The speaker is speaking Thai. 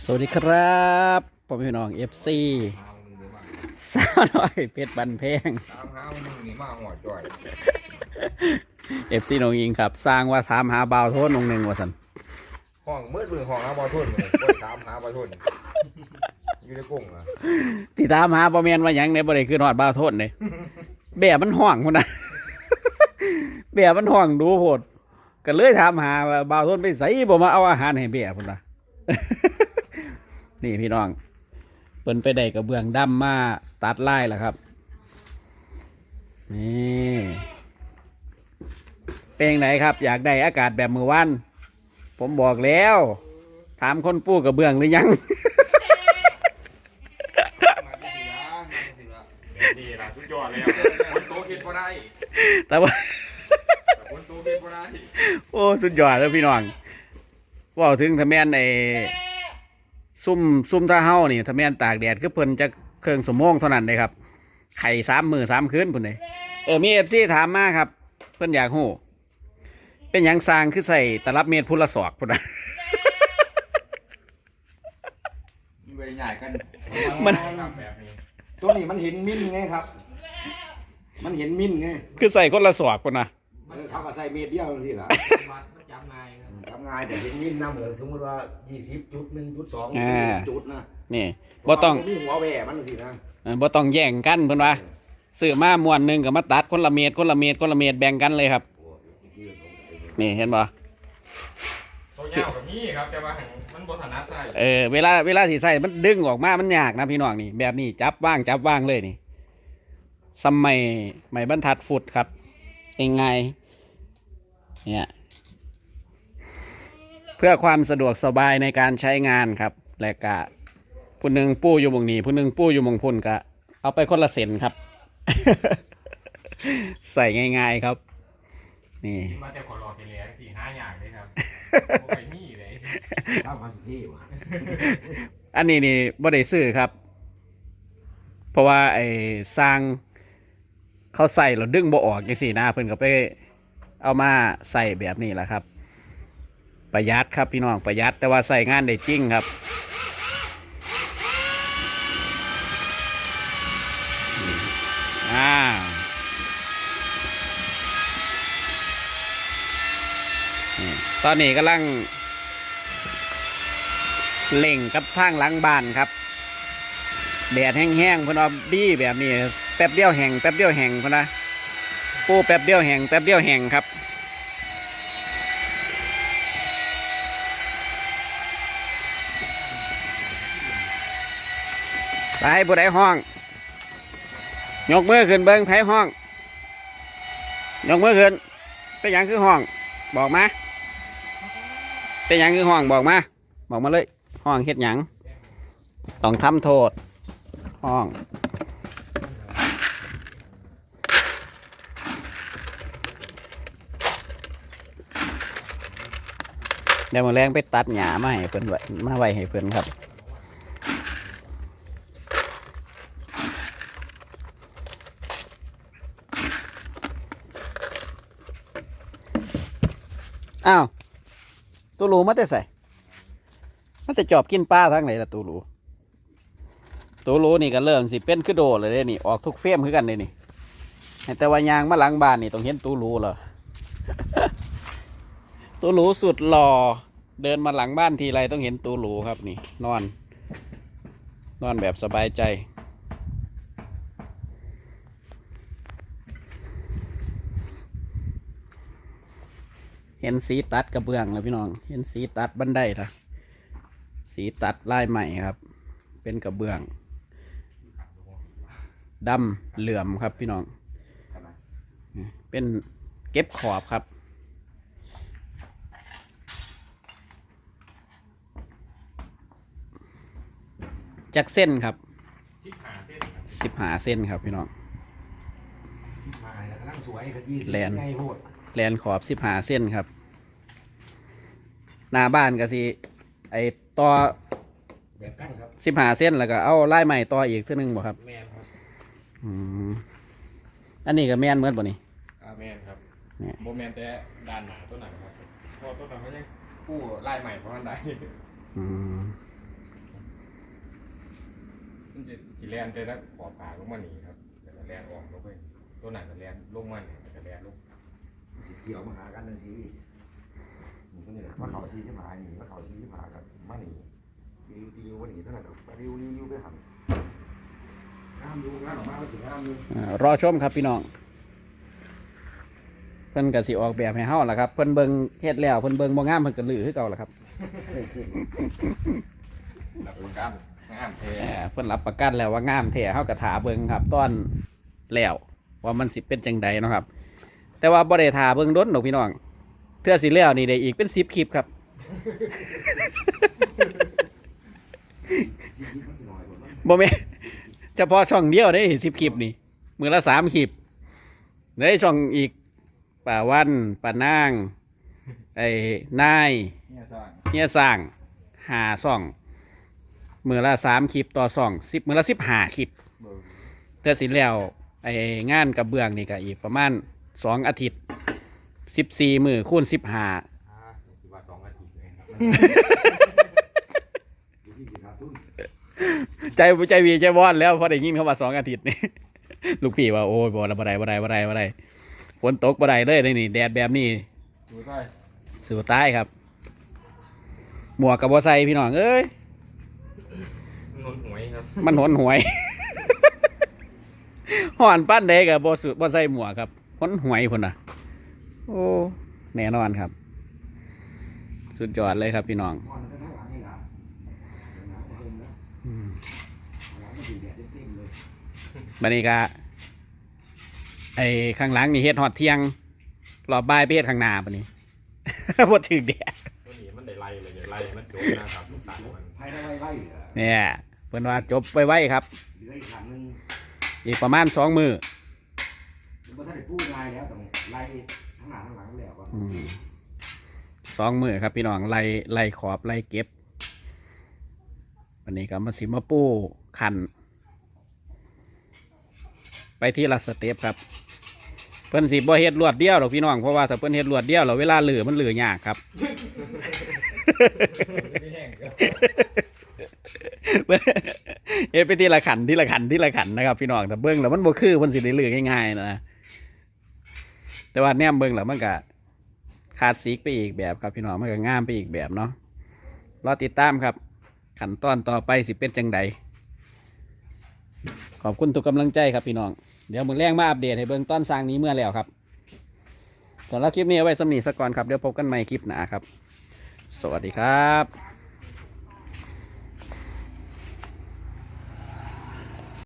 สวัสดีครับผมพี่น้อง FC สาวน้อยเพชรบันเพงตามหามึงนี่มาหัวจ่อย FC น้องยิงครับ สร้างว่าถามหาบ่าวโทษนงหนึ่งว่าสันห้องมืดมือห้องหาบอทุนเลยก็ตามหาบอทุนอยู่ในกุ้งอะที่ถามหาบ่แม่นว่าหยังในบ่ได้คือฮอดบ่าวโทษเลยแบบมันห้องพุ่นนะแบบมันห้องดูโพดก็เลยถามหาว่าบ่าวโทษไปไสบ่มาเอาอาหารให้แบบพุ่นนะ นี่พี่น้องเปิ้นไปได้กระเบื้องดำมาตัดไลายแล้วครับ นี่เป็นจั่งไหนครับ อยากได้อากาศแบบมือวัน ผมบอกแล้ว ถามคนปู้กระเบื้องหรือยังนี่ล่ะสุดยอดเลยคนโตคิดบ่ได้ แต่ว่าคนโตคิดบ่ได้ โอ้ สุดยอดแล้วพี่น้องว่าถึงทะแมนไอ ซุ่มซุ่มท่าเฮ้านี่ทะแมนตากแดดคือเพิ่นจะเครื่องสมงเท่านั้นเลยครับ ไข่สามมือสามคืนพุ่นเลยเออมีเอฟซีถามมาครับ เพิ่นอยากหู้เป็นหยังสร้างคือใส่ตลับเมตรพุนละศอกพุ่นนะมันไปใหญ่กันมันทำแบบนี้ตัวนี้มันเห็นมิ้นไงครับ มันเห็นมิ้นไงคือใส่คนละศอกพุ่นนะ เออเขาก็ใส่เม็ดเดียวสิล่ะ งานแต่เห็นมิ้นน้ำเหมือนสมมติว่ายี่สิบจุดหนึ่งจุดสองจุดนะนี่บ่ต้องมีหัวแหวมันสินะเออบ่ต้องแย่งกันเพิ่นว่าซื้อมามวนหนึงก็มาตัดคนละเมตรคนละเมตรคนละเมตรแบ่งกันเลยครับ นี่เห็นบ่ตัวยาวแบบนี้ครับ แต่ว่ามันบ่ถนัดใส่เออเวลาเวลาที่ใส่มันดึงออกมามันยากนะพี่น้องนี่ แบบนี้จับว่างจับว่างเลยนี่สมัยใหม่บรรทัดฟุตครับยังไงเนี่ยเพื่อความสะดวกสบายในการใช้งานครับ และกะผู้หนึ่งปู้อยู่หมองนี้ผู้หนึ่งปู้อยู่หมองพุ่นกะเอาไปคนละเส้นครับ ใส่ง่ายๆครับ นี่มาแต่ขอรอไปแล้วสี่ห้าอย่างเลยครับบ่ไปนี่เลยข้าวผัดที่ว่ะอันนี้นี่บ่ได้ซื้อครับ เพราะว่าไอ้สร้างเขาใส่แล้วดึงบ่ออกจังซี่นะเพิ่นก็ไปเอามาใส่แบบนี้แหละครับ ประหยัดครับพี่น้องประหยัดแต่ว่าใส่งานได้จริงครับอ่านี่ตอนนี้กำลังเล่งกับทางหลังบ้านครับแดดแห้งๆเพนเอาดีแบบนี้แป๊บเดียวแห้งแป๊บเดียวแห้งพนนะปูแป๊บเดียวแห้งแป๊บเดียวแห้งครับ ไปผู้ใดห้อง ยกมือขึ้นเบิ้งไผห้อง ยกมือขึ้น เป็นยังคือห้อง บอกมา เป็นยังคือห้องบอกมา บอกมาเลย ห้องเฮ็ดหยัง ต้องทำโทษ ห้องเดี๋ยวมาแรงไปตัดหญ้ามาให้เพิ่นไว้มาไว้ให้เพิ่นครับ อ้าวตัวรูมาแต่ใส่มันจะจอบกินปลาทั้งไหนล่ะตูรูตูรูนี่ก็เริ่มสิเป็นคือโดดเลยเด้นี่ออกทุกเฟรมคือกันเลยนี่ให้แต่ว่ายางมาหลังบ้านนี่ต้องเห็นตูรูเหรอตูรูสุดหล่อเดินมาหลังบ้านทีไรต้องเห็นตูรูครับนี่ นอน นอนแบบสบายใจ เห็นสีตัดกระเบื้องแล้วพี่น้อง เห็นสีตัดบันไดละสีตัดลายใหม่ครับ เป็นกระเบื้องดำเหลื่อมครับพี่น้อง เป็นเก็บขอบครับ จากเส้นครับชิบหาเส้นครับสิบหาเส้นครับพี่น้องมาแล้วกำลังสวยครับยี่สิบแลนไงโหด แลนขอบสิบหาเส้นครับ หน้าบ้านก็สิไอต่อแบบกันครับสิบหาเส้นแล้วก็เอาลายใหม่ต่ออีกเท่านึงบ่ครับแมนครับอืมอันนี้ก็แม่นเหมือนบ่นี่อ่าแมนครับเนี่ยโมแมนแต่ด้านหน้าตัวหนังครับเพอตัวหนังไม่ใช่ผู้ไล่ใหม่เพราะมันได้อืมมันจะสิแลนไปแล้วขอบปากลงมานี่ครับแล้วก็แลนออกลงไปตัวไหนก็แลนลงมานี่ก็แลนลง สิเกี่ยวมาหากันนะสินี่ก็นี่แหละมาเขาซีที่มานี่มาเขาซีที่มากันมานี่ดิวดิววันนี้เท่านั้นก็ดิวดิวดิวไปหันงามดูงานออกมาก็สวยงามดูอ่ารอชมครับพี่น้อง เพิ่นก็สิออกแบบให้เฮาล่ะครับ เพิ่นเบิ่งเฮ็ดแล้วเพิ่นเบิ่งบ่งามเพิ่นก็ลือคือเก่าล่ะครับรับประกันงามแท้เอ่อเพิ่นรับประกันแล้วว่างามแท้เฮาก็ถาเบิ่งครับตอนแล้วว่ามันสิเป็นจังใดเนาะครับ แต่ว่าบ่ได้ถาเบิ่งดนดอกพี่น้องเทื่อสิแล้วนี่ได้อีกเป็น10คลิปครับชีวิตมันสิน้อยกว่ามันบ่แม่นเฉพาะช่องเดียวได้10คลิปนี่มือละ3คลิปได้ช่องอีกป่าวันป่านางไอ้นายเนี่ยสร้างเฮียสร้างหาซ่องมือละสามคลิปต่อซ่องสิบมือละสิบหาคลิปเทื่อสิแล้วไอ้งานกับเบื้องนี่ก็อีกประมาณ สองอาทิตย์สิบสี่มือคูณสิบหาอ่าคิดว่าสองอาทิตย์เลยครับอยู่ที่สิขาดทุนใจใจวีใจวอนแล้วพอได้ยินเขาว่าสองอาทิตย์นี่ ลูกพี่ว่าโอ้ยบ่ละบ่ได้บ่ได้บ่ได้บ่ได้ฝนตกบ่ได้เลยนี่แดดแบบนี้ดูใต้สู่ใต้ครับ หมวกกับบ่ใส่พี่น้องเอ้ยนนหวยครับมันหนหวย ห่อนปั้นเด็กอะบ่สุบ่ใส่หมวกครับ หนหวยพุ่นน่ะ โอ้ แน่นอนครับ สุดยอดเลยครับพี่น้องก่อนก็ทั้งหลังนี่ล่ะหนาวมาเต็มแล้วอืมหลังมันดีแดดเต็มๆเลยบัดนี้ก็ไอ้ข้างหลังนี่เฮ็ดฮอดเที่ยงรอบบ่ายไปเฮ็ดข้างหน้าบัดนี้บ่ถึงแดดตัวนี้มันได้ไล่เลยเนี่ยไล่มันโดนนะครับมันตัดมันภายในไว้ๆเหรอเนี่ยเพิ่นว่าจบไวๆครับเหลืออีกขันหนึงอีกประมาณสองมือ มันถ้าได้พูดง่ายแล้วต้องไล่ทั้งหน้าทั้งหลังแล้วก่อนอืมสองมือครับพี่น้องไล่ไล่ขอบไล่เก็บ วันนี้ก็มาสิมาปูขัน ไปที่ละสเตปครับ เพิ่นสิบ่เฮ็ดรวดเดียวหรอกพี่น้องเพราะว่าถ้าเพิ่นเฮ็ดรวดเดียวแล้วเวลาเหลือมันเหลือยากครับไม่แห้งครับเฮ็ดไปทีละขันทีละขันทีละขันนะครับ พี่น้องแต่เบิ่งแล้วมันบ่คือเพิ่นสิได้เหลือง่ายๆนะ แต่ว่าแนมเบิ่งแล้วมันก็ขาดสีกไปอีกแบบครับพี่น้องมันก็งามไปอีกแบบเนาะรอติดตามครับ ขั้นตอนต่อไปสิเป็นจังใดขอบคุณทุกกำลังใจครับพี่น้อง เดี๋ยวมือแรงมาอัปเดตให้เบิ่งตอนสร้างนี้เมื่อแล้วครับสำหรับคลิปนี้เอาไว้สำนีสักก่อนครับ เดี๋ยวพบกันใหม่คลิปหน้าครับ สวัสดีครับ